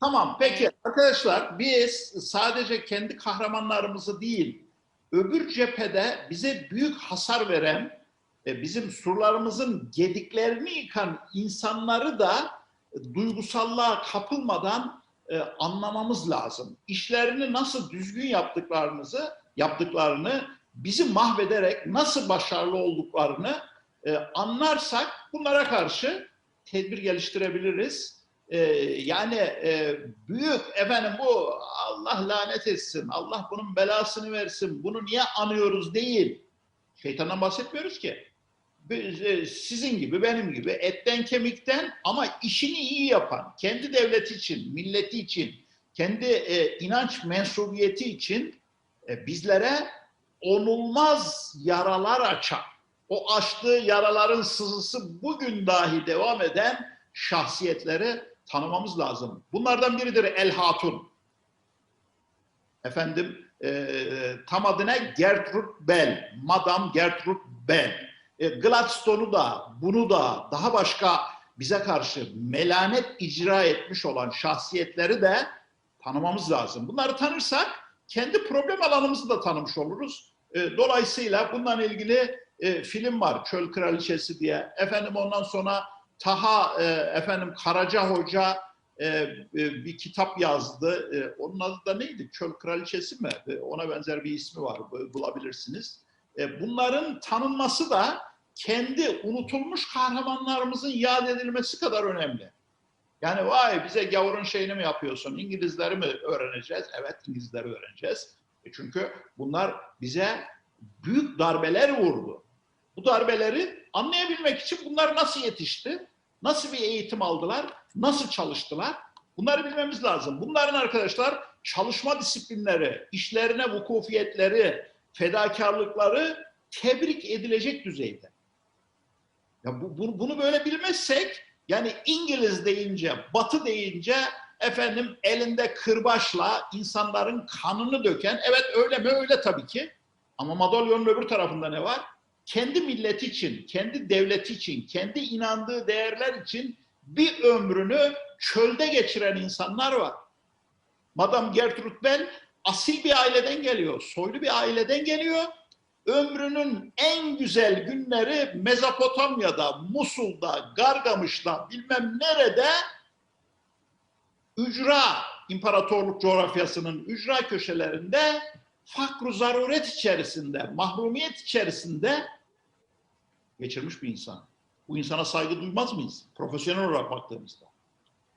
Tamam peki arkadaşlar biz sadece kendi kahramanlarımızı değil öbür cephede bize büyük hasar veren e, bizim surlarımızın gediklerini yıkan insanları da e, duygusallığa kapılmadan e, anlamamız lazım. İşlerini nasıl düzgün yaptıklarınızı yaptıklarını bizi mahvederek nasıl başarılı olduklarını anlarsak bunlara karşı tedbir geliştirebiliriz. E, yani e, büyük efendim bu Allah lanet etsin, Allah bunun belasını versin, bunu niye anıyoruz değil. Şeytandan bahsetmiyoruz ki. Biz, e, Sizin gibi, benim gibi etten kemikten ama işini iyi yapan, kendi devleti için, milleti için, kendi e, inanç mensubiyeti için e, bizlere onulmaz yaralar açan, o açtığı yaraların sızısı bugün dahi devam eden şahsiyetleri tanımamız lazım. Bunlardan biridir El Hatun. Efendim e, tam adı ne? Gertrude Bell. Madame Gertrude Bell. E, Gladstone'u da bunu da daha başka bize karşı melanet icra etmiş olan şahsiyetleri de tanımamız lazım. Bunları tanırsak kendi problem alanımızı da tanımış oluruz. E, dolayısıyla bununla ilgili e, film var Çöl Kraliçesi diye. Efendim ondan sonra Taha e, efendim Karaca Hoca e, e, bir kitap yazdı. E, onun adı da neydi? Çöl Kraliçesi mi? E, ona benzer bir ismi var. bu- Bulabilirsiniz. E, bunların tanınması da kendi unutulmuş kahramanlarımızın yad edilmesi kadar önemli. Yani vay bize gavurun şeyini mi yapıyorsun? İngilizleri mi öğreneceğiz? Evet İngilizleri öğreneceğiz. E çünkü bunlar bize büyük darbeler vurdu. Bu darbeleri anlayabilmek için bunlar nasıl yetişti? Nasıl bir eğitim aldılar? Nasıl çalıştılar? Bunları bilmemiz lazım. Bunların arkadaşlar çalışma disiplinleri, işlerine vukufiyetleri, fedakarlıkları tebrik edilecek düzeyde. Ya bu, bu- bunu böyle bilmezsek yani İngiliz deyince, Batı deyince efendim elinde kırbaçla insanların kanını döken evet öyle mi öyle tabii ki ama madalyonun öbür tarafında ne var? Kendi milleti için, kendi devleti için, kendi inandığı değerler için bir ömrünü çölde geçiren insanlar var. Madame Gertrude Bell asil bir aileden geliyor, soylu bir aileden geliyor. Ömrünün en güzel günleri Mezopotamya'da, Musul'da, Gargamış'ta bilmem nerede ücra imparatorluk coğrafyasının ücra köşelerinde fakru zaruret içerisinde, mahrumiyet içerisinde geçirmiş bir insan. Bu insana saygı duymaz mıyız? Profesyonel olarak baktığımızda.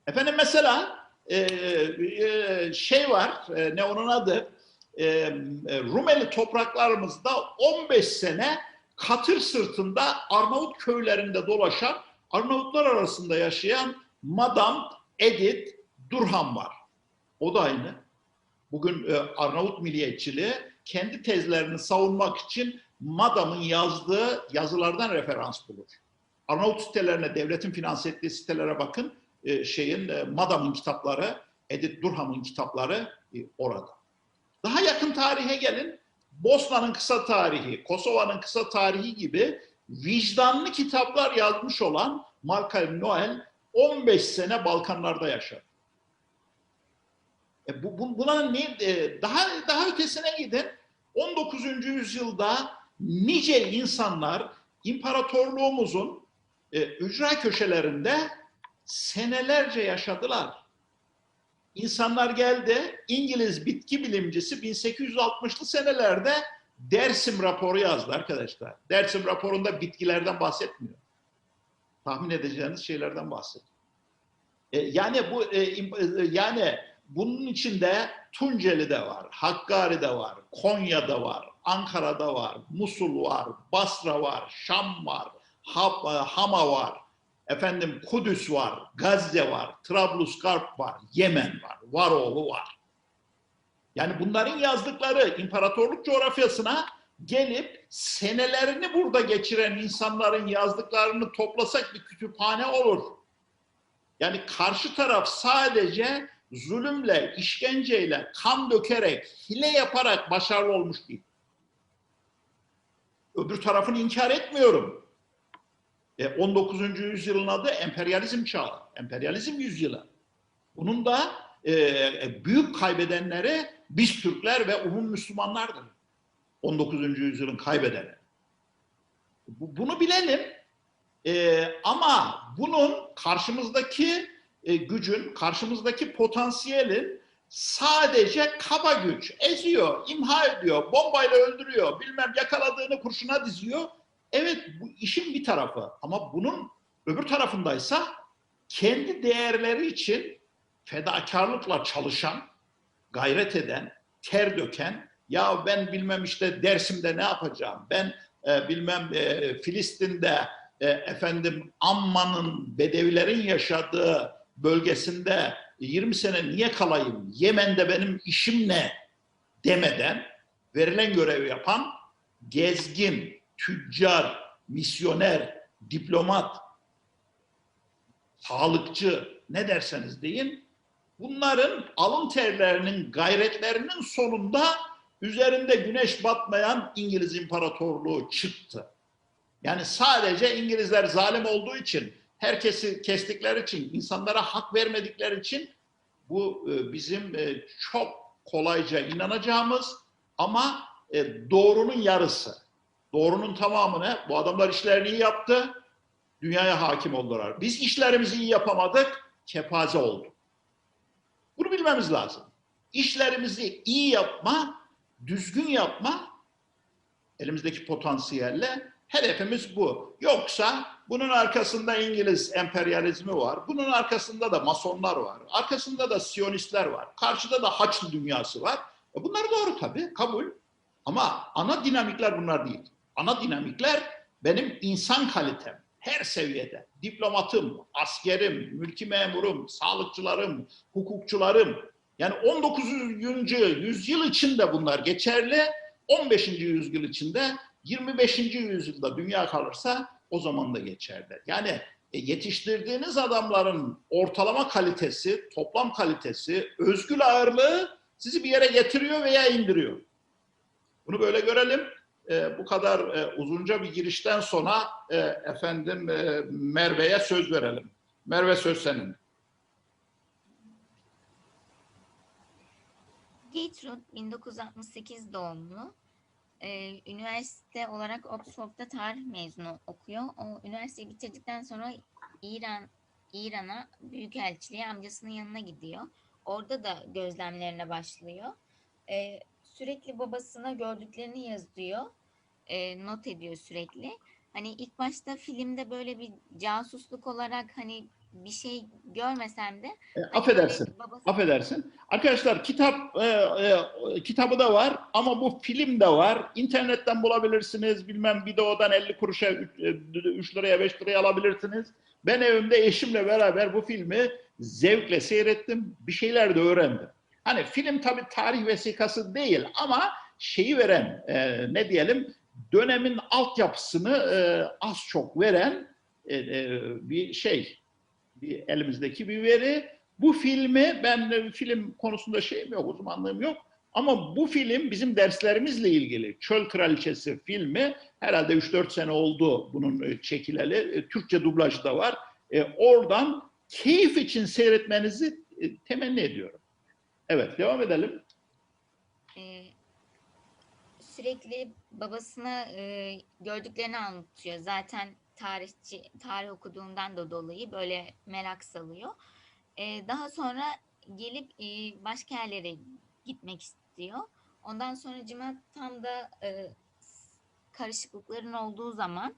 Efendim mesela e, e, şey var, e, ne onun adı? E, e, Rumeli topraklarımızda 15 sene katır sırtında Arnavut köylerinde dolaşan, Arnavutlar arasında yaşayan Madame Edith Durham var. O da aynı. Bugün e, Arnavut milliyetçiliği kendi tezlerini savunmak için Madam'ın yazdığı yazılardan referans bulur. Arnavut sitelerine, devletin finanse ettiği sitelere bakın. E, şeyin e, Madam'ın kitapları, Edith Durham'ın kitapları e, orada. Daha yakın tarihe gelin. Bosna'nın kısa tarihi, Kosova'nın kısa tarihi gibi vicdanlı kitaplar yazmış olan Malcolm Noel 15 sene Balkanlarda yaşadı. E bu, bu, buna ne, e, daha daha ötesine gidin. 19. yüzyılda nice insanlar imparatorluğumuzun e, ücra köşelerinde senelerce yaşadılar. İnsanlar geldi, İngiliz bitki bilimcisi 1860'lı senelerde Dersim raporu yazdı arkadaşlar. Dersim raporunda bitkilerden bahsetmiyor. Tahmin edeceğiniz şeylerden bahsediyor. E, yani bu e, e, yani bunun içinde Tunceli'de var, Hakkari'de var, Konya'da var, Ankara'da var, Musul var, Basra var, Şam var, e, Hama var, efendim Kudüs var, Gazze var, Trablusgarp var, Yemen var, Varoğlu var. Yani bunların yazdıkları imparatorluk coğrafyasına gelip senelerini burada geçiren insanların yazdıklarını toplasak bir kütüphane olur. Yani karşı taraf sadece zulümle, işkenceyle, kan dökerek, hile yaparak başarılı olmuş değil. Öbür tarafını inkar etmiyorum. E, 19. yüzyılın adı emperyalizm çağı, emperyalizm yüzyılı. Bunun da e, büyük kaybedenleri biz Türkler ve umum Müslümanlardır. 19. yüzyılın kaybedeni. Bu- Bunu bilelim. E, ama bunun karşımızdaki e, gücün, karşımızdaki potansiyelin sadece kaba güç, eziyor, imha ediyor, bombayla öldürüyor, bilmem yakaladığını kurşuna diziyor. Evet bu işin bir tarafı. Ama bunun öbür tarafındaysa kendi değerleri için fedakarlıkla çalışan, gayret eden, ter döken, ya ben bilmem işte Dersim'de ne yapacağım, ben e, bilmem e, Filistin'de e, efendim Amman'ın Bedevilerin yaşadığı bölgesinde 20 sene niye kalayım, Yemen'de benim işim ne demeden verilen görevi yapan gezgin, tüccar, misyoner, diplomat, sağlıkçı ne derseniz deyin bunların alın terlerinin gayretlerinin sonunda üzerinde güneş batmayan İngiliz İmparatorluğu çıktı. Yani sadece İngilizler zalim olduğu için, herkesi kestikleri için, insanlara hak vermedikleri için bu e, bizim e, çok kolayca inanacağımız ama e, doğrunun yarısı. Doğrunun tamamını bu adamlar işlerini iyi yaptı, dünyaya hakim oldular. Biz işlerimizi iyi yapamadık, kepaze olduk. Bunu bilmemiz lazım. İşlerimizi iyi yapma, düzgün yapma, elimizdeki potansiyelle hedefimiz bu. Yoksa bunun arkasında İngiliz emperyalizmi var. Bunun arkasında da masonlar var. Arkasında da siyonistler var. Karşıda da Haçlı dünyası var. E bunlar doğru tabii, kabul. Ama ana dinamikler bunlar değil. Ana dinamikler benim insan kalitem her seviyede. Diplomatım, askerim, mülki memurum, sağlıkçılarım, hukukçularım. Yani 19. yüzyıl içinde bunlar geçerli. 15. yüzyıl içinde 25. yüzyılda dünya kalırsa o zaman da geçerli. Yani e, yetiştirdiğiniz adamların ortalama kalitesi, toplam kalitesi, özgül ağırlığı sizi bir yere getiriyor veya indiriyor. Bunu böyle görelim. E, bu kadar e, uzunca bir girişten sonra e, efendim e, Merve'ye söz verelim. Merve söz senin. Gertrude 1968 doğumlu. Ee, üniversite olarak Oxford'da tarih mezunu okuyor. O üniversiteyi bitirdikten sonra İran İran'a büyükelçiliğe amcasının yanına gidiyor. Orada da gözlemlerine başlıyor. Ee, sürekli babasına gördüklerini yazıyor. Ee, not ediyor sürekli. Hani ilk başta filmde böyle bir casusluk olarak hani bir şey görmesem de E, hani affedersin. babası- Affedersin. Arkadaşlar kitap e, e, kitabı da var ama bu film de var. İnternetten bulabilirsiniz. Bilmem videodan 50 kuruşa 3 liraya 5 liraya alabilirsiniz. Ben evimde eşimle beraber bu filmi zevkle seyrettim. Bir şeyler de öğrendim. Hani film tabii tarih vesikası değil ama şeyi veren e, ne diyelim dönemin altyapısını e, az çok veren e, e, bir şey bir elimizdeki bir veri. Bu filmi ben film konusunda şeyim yok, uzmanlığım yok. Ama bu film bizim derslerimizle ilgili. Çöl Kraliçesi filmi herhalde 3-4 sene oldu bunun e, çekileli. E, Türkçe dublajı da var. E, oradan keyif için seyretmenizi e, temenni ediyorum. Evet, devam edelim. Sürekli babasına e, gördüklerini anlatıyor. Zaten tarihçi tarih okuduğundan da dolayı böyle merak salıyor. Ee, daha sonra gelip e, başka yerlere gitmek istiyor. Ondan sonra Cima tam da e, karışıklıkların olduğu zaman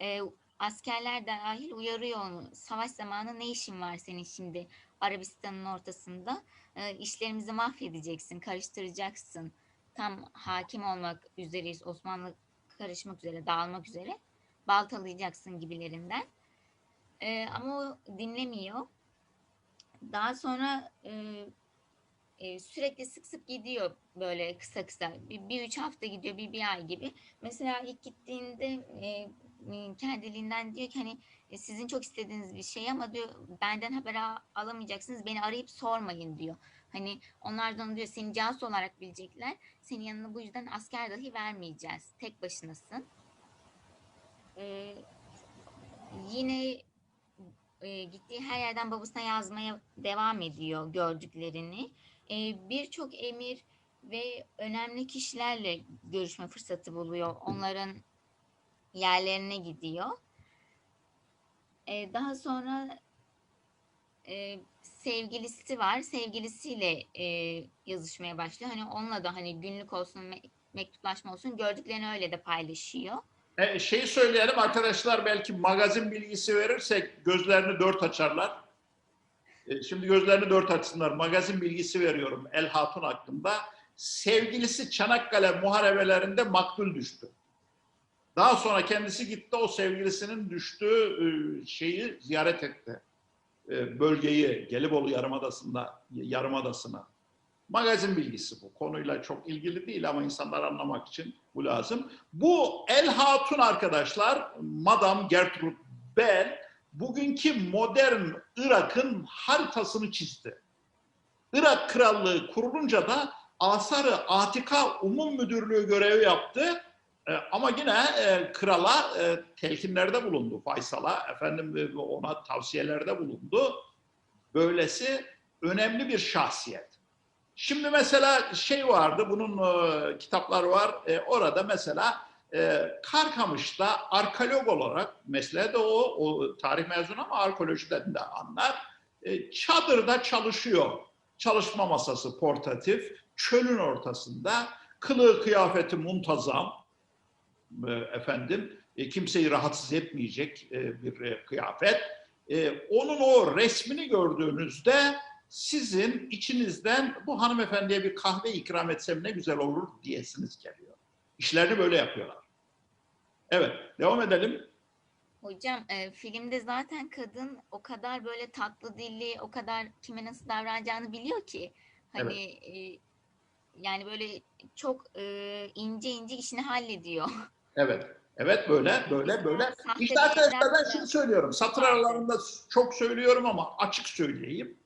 e, askerler dahil uyarıyor onu. Savaş zamanı ne işin var senin şimdi Arabistan'ın ortasında? E, işlerimizi mahvedeceksin, karıştıracaksın. Tam hakim olmak üzereyiz, Osmanlı karışmak üzere, dağılmak üzere. Baltalayacaksın gibilerinden. E, ama o dinlemiyor. Daha sonra e, e, sürekli sık sık gidiyor böyle kısa kısa. Bir, bir üç hafta gidiyor, bir bir ay gibi. Mesela ilk gittiğinde e, kendiliğinden diyor ki hani e, sizin çok istediğiniz bir şey ama diyor benden haber alamayacaksınız. Beni arayıp sormayın diyor. Hani onlardan diyor seni casus olarak bilecekler. Senin yanına bu yüzden asker dahi vermeyeceğiz. Tek başınasın. Ee, yine e, gittiği her yerden babasına yazmaya devam ediyor gördüklerini. E, Birçok emir ve önemli kişilerle görüşme fırsatı buluyor. Onların yerlerine gidiyor. E, daha sonra e, sevgilisi var. Sevgilisiyle e, yazışmaya başlıyor. Hani onunla da hani günlük olsun, me- mektuplaşma olsun gördüklerini öyle de paylaşıyor. E, şeyi söyleyelim arkadaşlar belki magazin bilgisi verirsek gözlerini dört açarlar. E, şimdi gözlerini dört açsınlar. Magazin bilgisi veriyorum El Hatun hakkında. Sevgilisi Çanakkale muharebelerinde maktul düştü. Daha sonra kendisi gitti o sevgilisinin düştüğü e, şeyi ziyaret etti. E, bölgeyi Gelibolu Yarımadası'nda Yarımadası'na. Magazin bilgisi bu. Konuyla çok ilgili değil ama insanlar anlamak için bu lazım. Bu El Hatun arkadaşlar, Madame Gertrude Bell bugünkü modern Irak'ın haritasını çizdi. Irak Krallığı kurulunca da Asar-ı Atika Umum Müdürlüğü görevi yaptı. E, ama yine e, krala e, telkinlerde bulundu Faysal'a, efendim e, ona tavsiyelerde bulundu. Böylesi önemli bir şahsiyet. Şimdi mesela şey vardı, bunun e, kitapları var. E, orada mesela e, Karkamış'ta arkeolog olarak, mesleği de o, o tarih mezunu ama arkeolojiden de anlar. E, çadırda çalışıyor. Çalışma masası portatif, çölün ortasında, kılığı kıyafeti muntazam, efendim, e, kimseyi rahatsız etmeyecek e, bir e, kıyafet. E, onun o resmini gördüğünüzde sizin içinizden bu hanımefendiye bir kahve ikram etsem ne güzel olur diyesiniz geliyor. İşlerini böyle yapıyorlar. Evet, devam edelim. Hocam e, filmde zaten kadın o kadar böyle tatlı dilli, o kadar kime nasıl davranacağını biliyor ki hani e, yani böyle çok e, ince ince işini hallediyor. Evet, evet böyle, böyle, böyle. İşte arkadaşlar ben şunu söylüyorum. Satır aralarında çok söylüyorum ama açık söyleyeyim.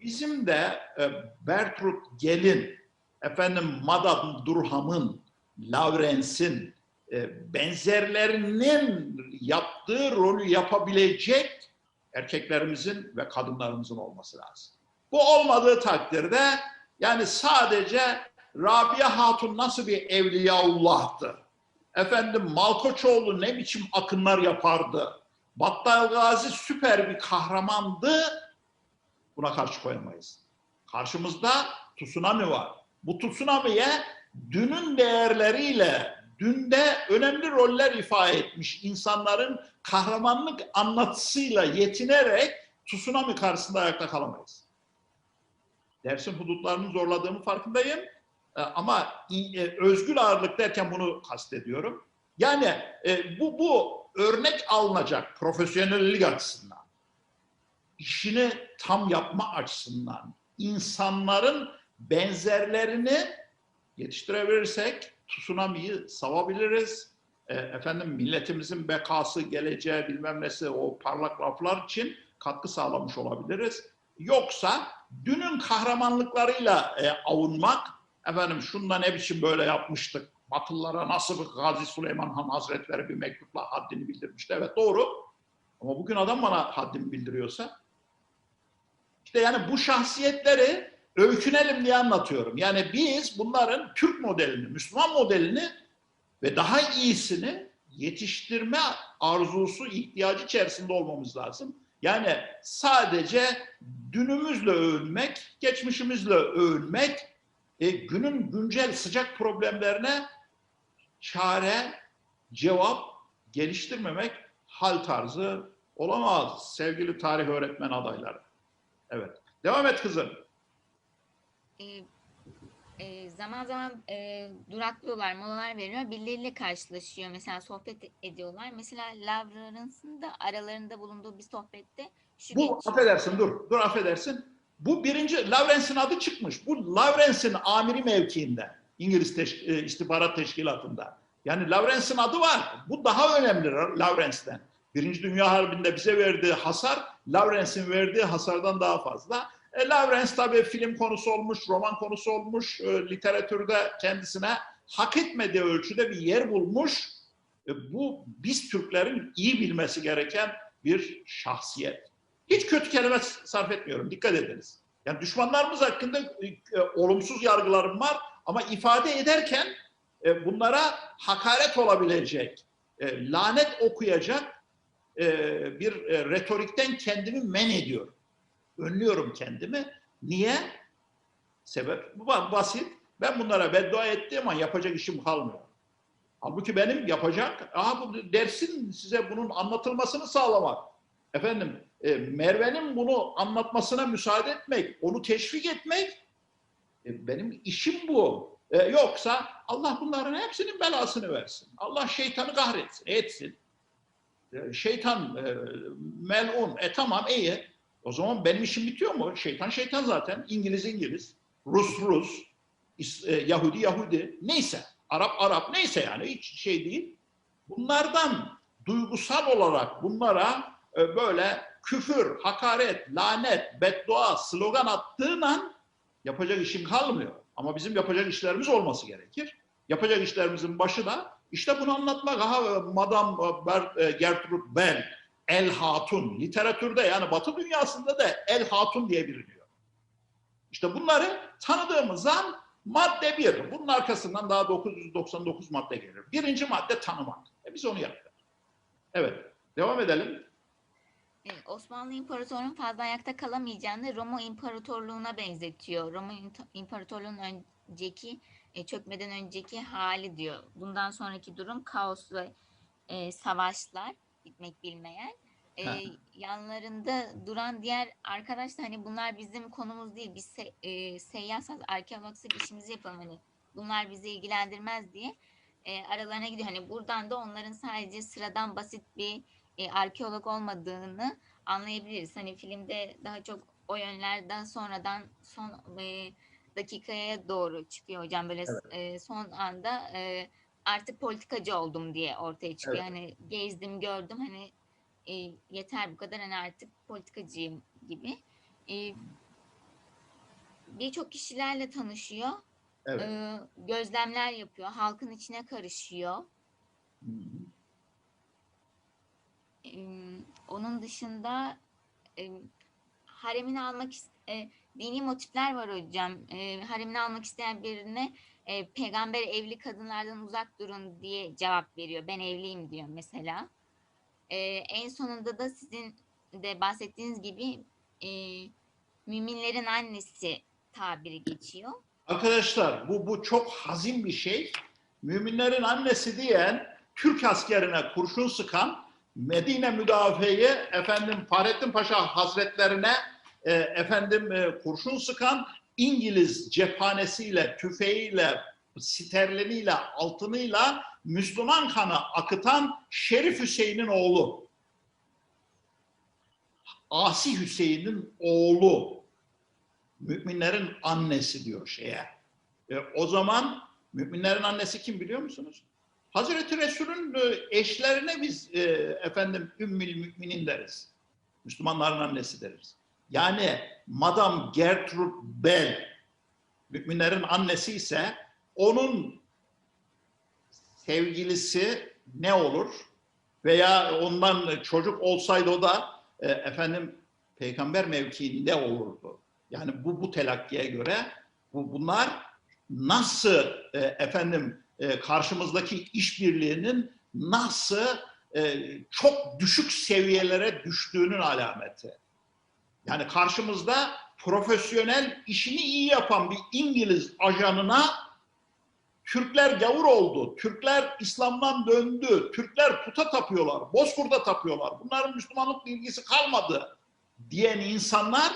Bizim de e, Bertrud Gel'in, efendim Madame Durham'ın, Lawrence'in e, benzerlerinin yaptığı rolü yapabilecek erkeklerimizin ve kadınlarımızın olması lazım. Bu olmadığı takdirde yani sadece Rabia Hatun nasıl bir evliyaullah'tı? Efendim Malkoçoğlu ne biçim akınlar yapardı? Battal Gazi süper bir kahramandı. Buna karşı koyamayız. Karşımızda tsunami var. Bu tsunami'ye dünün değerleriyle dünde önemli roller ifade etmiş insanların kahramanlık anlatısıyla yetinerek tsunami karşısında ayakta kalamayız. Dersin hudutlarını zorladığımı farkındayım. E, Ama e, özgür ağırlık derken bunu kastediyorum. Yani e, bu, bu örnek alınacak profesyonellik açısından, işini tam yapma açısından, insanların benzerlerini yetiştirebilirsek tsunami'yi savabiliriz. E, efendim milletimizin bekası, geleceği bilmem nesi o parlak laflar için katkı sağlamış olabiliriz. Yoksa dünün kahramanlıklarıyla e, avunmak, efendim şunda ne biçim böyle yapmıştık, Batılılara nasıl bir Gazi Süleyman Han Hazretleri bir mektupla haddini bildirmişti. Evet doğru. Ama bugün adam bana haddimi bildiriyorsa işte yani bu şahsiyetleri öykünelim diye anlatıyorum. Yani biz bunların Türk modelini, Müslüman modelini ve daha iyisini yetiştirme arzusu, ihtiyacı içerisinde olmamız lazım. Yani sadece dünümüzle övünmek, geçmişimizle övünmek, e, günün güncel sıcak problemlerine çare, cevap geliştirmemek hal tarzı olamaz sevgili tarih öğretmen adayları. Evet. Devam et kızım. E, e, zaman zaman e, duraklıyorlar, molalar veriyor. Birileriyle karşılaşıyor. Mesela sohbet ediyorlar. Mesela Lawrence'ın da aralarında bulunduğu bir sohbette şu Bu geçiyor. affedersin dur. Dur affedersin. Bu birinci Lawrence'in adı çıkmış. Bu Lawrence'in amiri mevkiinde. İngiliz teş- e, istihbarat teşkilatında. Yani Lawrence'in adı var. Bu daha önemli Lawrence'den. Birinci Dünya Harbi'nde bize verdiği hasar, Lawrence'in verdiği hasardan daha fazla. E, Lawrence tabii film konusu olmuş, roman konusu olmuş, e, literatürde kendisine hak etmediği ölçüde bir yer bulmuş. E, bu biz Türklerin iyi bilmesi gereken bir şahsiyet. Hiç kötü kelime sarf etmiyorum. Dikkat ediniz. Yani düşmanlarımız hakkında e, olumsuz yargılarım var ama ifade ederken e, bunlara hakaret olabilecek, e, lanet okuyacak e, bir e, retorikten kendimi men ediyorum. Önlüyorum kendimi. Niye? Sebep bu ba- basit. Ben bunlara beddua ettiğim an yapacak işim kalmıyor. Halbuki benim yapacak, aha bu dersin size bunun anlatılmasını sağlamak. Efendim, e, Merve'nin bunu anlatmasına müsaade etmek, onu teşvik etmek e, benim işim bu. E, yoksa Allah bunların hepsinin belasını versin. Allah şeytanı kahretsin, etsin. E, şeytan e, melun, e tamam iyi. O zaman benim işim bitiyor mu? Şeytan şeytan zaten. İngiliz İngiliz, Rus Rus, İs- e, Yahudi Yahudi. Neyse, Arap Arap neyse yani hiç şey değil. Bunlardan duygusal olarak bunlara e, böyle küfür, hakaret, lanet, beddua, slogan attığın an yapacak işin kalmıyor. Ama bizim yapacak işlerimiz olması gerekir. Yapacak işlerimizin başı da işte bunu anlatmak. Aha e, Madame e, e, Gertrude Bell, El Hatun. Literatürde yani Batı dünyasında da El Hatun diye biliniyor. İşte bunları tanıdığımız an madde bir. Bunun arkasından daha 999 madde gelir. Birinci madde tanımak. E biz onu yaptık. Evet. Devam edelim. Osmanlı İmparatorluğu'nun fazla ayakta kalamayacağını Roma İmparatorluğu'na benzetiyor. Roma İmpa- İmparatorluğu'nun önceki e, çökmeden önceki hali diyor. Bundan sonraki durum kaos ve e, savaşlar bitmek bilmeyen. E, yanlarında duran diğer arkadaş da hani bunlar bizim konumuz değil. Biz se, e, seyyahsak arkeologsak işimizi yapalım hani bunlar bizi ilgilendirmez diye e, aralarına gidiyor. Hani buradan da onların sadece sıradan basit bir e, arkeolog olmadığını anlayabiliriz. Hani filmde daha çok o yönlerden sonradan son e, dakikaya doğru çıkıyor hocam böyle Evet. e, son anda e, artık politikacı oldum diye ortaya çıkıyor. Evet. Hani gezdim gördüm hani e, yeter bu kadar hani artık politikacıyım gibi. E, Birçok kişilerle tanışıyor. Evet. e, gözlemler yapıyor. Halkın içine karışıyor. Hı hı. Onun dışında em, haremini almak e, dini motifler var hocam. E, haremini almak isteyen birine e, peygamber evli kadınlardan uzak durun diye cevap veriyor. Ben evliyim diyor mesela. E, en sonunda da sizin de bahsettiğiniz gibi e, müminlerin annesi tabiri geçiyor. Arkadaşlar bu bu çok hazin bir şey. Müminlerin annesi diyen Türk askerine kurşun sıkan Medine müdafeyi efendim Fahrettin Paşa Hazretlerine e, efendim e, kurşun sıkan İngiliz cephanesiyle, tüfeğiyle, sterliniyle, altınıyla Müslüman kanı akıtan Şerif Hüseyin'in oğlu. Asi Hüseyin'in oğlu müminlerin annesi diyor şeye. E, o zaman müminlerin annesi kim biliyor musunuz? Hazreti Resul'ün e, eşlerine biz e, efendim ümmül müminin deriz. Müslümanların annesi deriz. Yani Madame Gertrude Bell müminlerin annesi ise onun sevgilisi ne olur? Veya ondan çocuk olsaydı o da e, efendim peygamber mevkiinde olurdu. Yani bu bu telakkiye göre bu bunlar nasıl e, efendim e, karşımızdaki işbirliğinin nasıl e, çok düşük seviyelere düştüğünün alameti. Yani karşımızda profesyonel işini iyi yapan bir İngiliz ajanına Türkler gavur oldu, Türkler İslam'dan döndü, Türkler puta tapıyorlar, Bozkurt'a tapıyorlar, bunların Müslümanlıkla ilgisi kalmadı diyen insanlar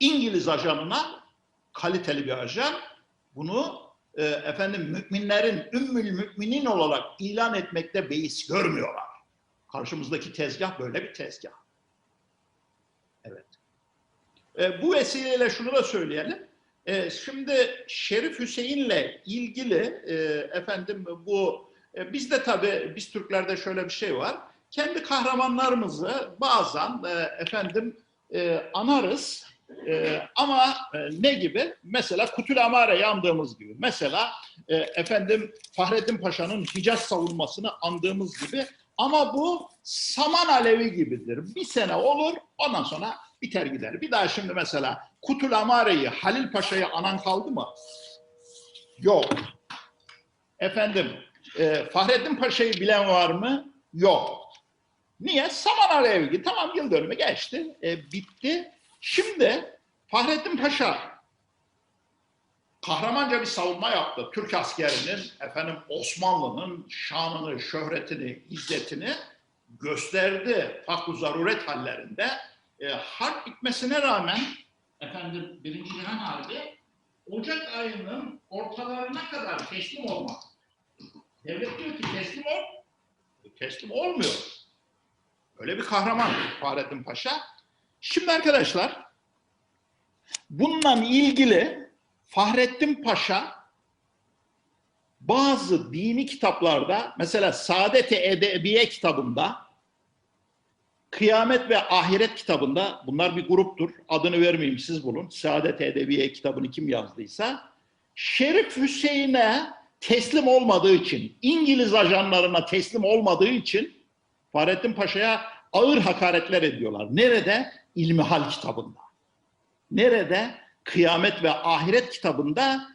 İngiliz ajanına kaliteli bir ajan bunu e, efendim müminlerin ümmül müminin olarak ilan etmekte beis görmüyorlar. Karşımızdaki tezgah böyle bir tezgah. Evet. E, bu vesileyle şunu da söyleyelim. E, şimdi Şerif Hüseyin'le ilgili e, efendim bu e, bizde tabii biz Türklerde şöyle bir şey var. Kendi kahramanlarımızı bazen e, efendim e, anarız e, ama e, ne gibi? Mesela Kutül Amare yandığımız gibi. Mesela e, efendim Fahrettin Paşa'nın Hicaz savunmasını andığımız gibi Ama bu saman alevi gibidir. Bir sene olur, ondan sonra biter gider. Bir daha şimdi mesela Kutul Amare'yi, Halil Paşa'yı anan kaldı mı? Yok. Efendim, e, Fahrettin Paşa'yı bilen var mı? Yok. Niye? Saman Alevi. Tamam yıl dönümü geçti, e, bitti. Şimdi Fahrettin Paşa kahramanca bir savunma yaptı. Türk askerinin, efendim Osmanlı'nın şanını, şöhretini, izzetini gösterdi. Fakru zaruret hallerinde. E, harp bitmesine rağmen efendim Birinci Cihan Harbi Ocak ayının ortalarına kadar teslim olmadı. Devlet diyor ki teslim ol. E, Teslim olmuyor. Öyle bir kahraman Fahrettin Paşa. Şimdi arkadaşlar bununla ilgili Fahrettin Paşa bazı dini kitaplarda mesela Saadet-i Edebiye kitabında Kıyamet ve Ahiret kitabında bunlar bir gruptur. Adını vermeyeyim siz bulun. Saadet-i Edebiye kitabını kim yazdıysa Şerif Hüseyin'e teslim olmadığı için, İngiliz ajanlarına teslim olmadığı için Fahrettin Paşa'ya ağır hakaretler ediyorlar. Nerede? İlmihal kitabında. Nerede? Kıyamet ve Ahiret kitabında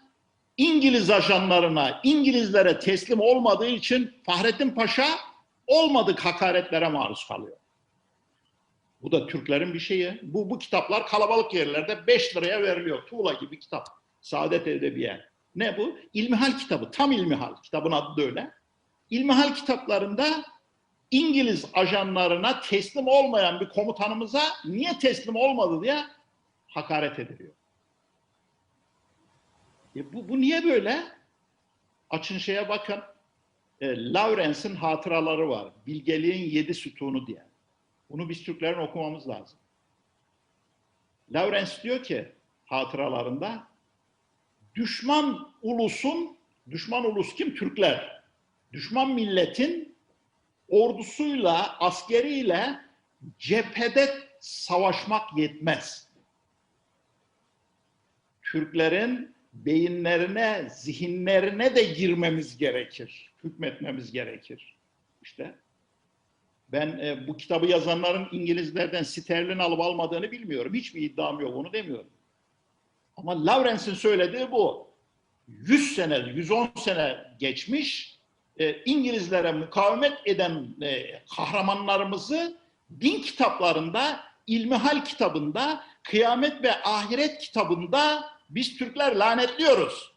İngiliz ajanlarına, İngilizlere teslim olmadığı için Fahrettin Paşa olmadık hakaretlere maruz kalıyor. Bu da Türklerin bir şeyi. Bu, bu kitaplar kalabalık yerlerde 5 liraya veriliyor. Tuğla gibi kitap. Saadet Edebiye. Ne bu? İlmihal kitabı. Tam İlmihal. Kitabın adı da öyle. İlmihal kitaplarında İngiliz ajanlarına teslim olmayan bir komutanımıza niye teslim olmadı diye hakaret ediliyor. E bu, bu niye böyle? Açın şeye bakın. E, Lawrence'in hatıraları var. Bilgeliğin yedi sütunu diye. Bunu biz Türklerin okumamız lazım. Lawrence diyor ki hatıralarında düşman ulusun, düşman ulus kim? Türkler. Düşman milletin ordusuyla, askeriyle cephede savaşmak yetmez. Türklerin beyinlerine, zihinlerine de girmemiz gerekir. Hükmetmemiz gerekir. İşte ben e, bu kitabı yazanların İngilizlerden sterlin alıp almadığını bilmiyorum. Hiçbir iddiam yok, onu demiyorum. Ama Lawrence'in söylediği bu. 100 sene, 110 sene geçmiş, e, İngilizlere mukavemet eden e, kahramanlarımızı din kitaplarında, İlmihal kitabında, Kıyamet ve Ahiret kitabında biz Türkler lanetliyoruz.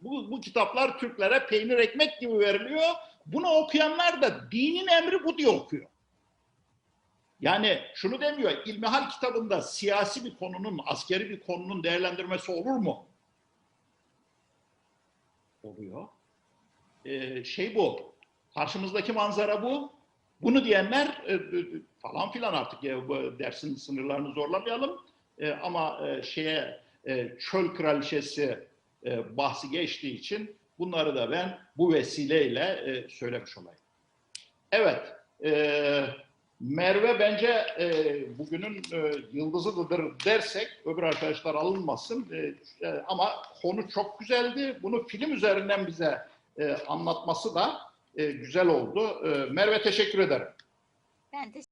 Bu, bu kitaplar Türklere peynir ekmek gibi veriliyor. Bunu okuyanlar da dinin emri bu diye okuyor. Yani şunu demiyor, İlmihal kitabında siyasi bir konunun, askeri bir konunun değerlendirmesi olur mu? Oluyor. Ee, şey bu, karşımızdaki manzara bu. Bunu diyenler e, e, falan filan artık ya, bu dersin sınırlarını zorlamayalım. E, ama şeye çöl kraliçesi bahsi geçtiği için bunları da ben bu vesileyle söylemiş olayım. Evet, Merve bence e, bugünün e, yıldızıdır dersek öbür arkadaşlar alınmasın e, ama konu çok güzeldi. Bunu film üzerinden bize e, anlatması da e, güzel oldu. E, Merve teşekkür ederim. Ben de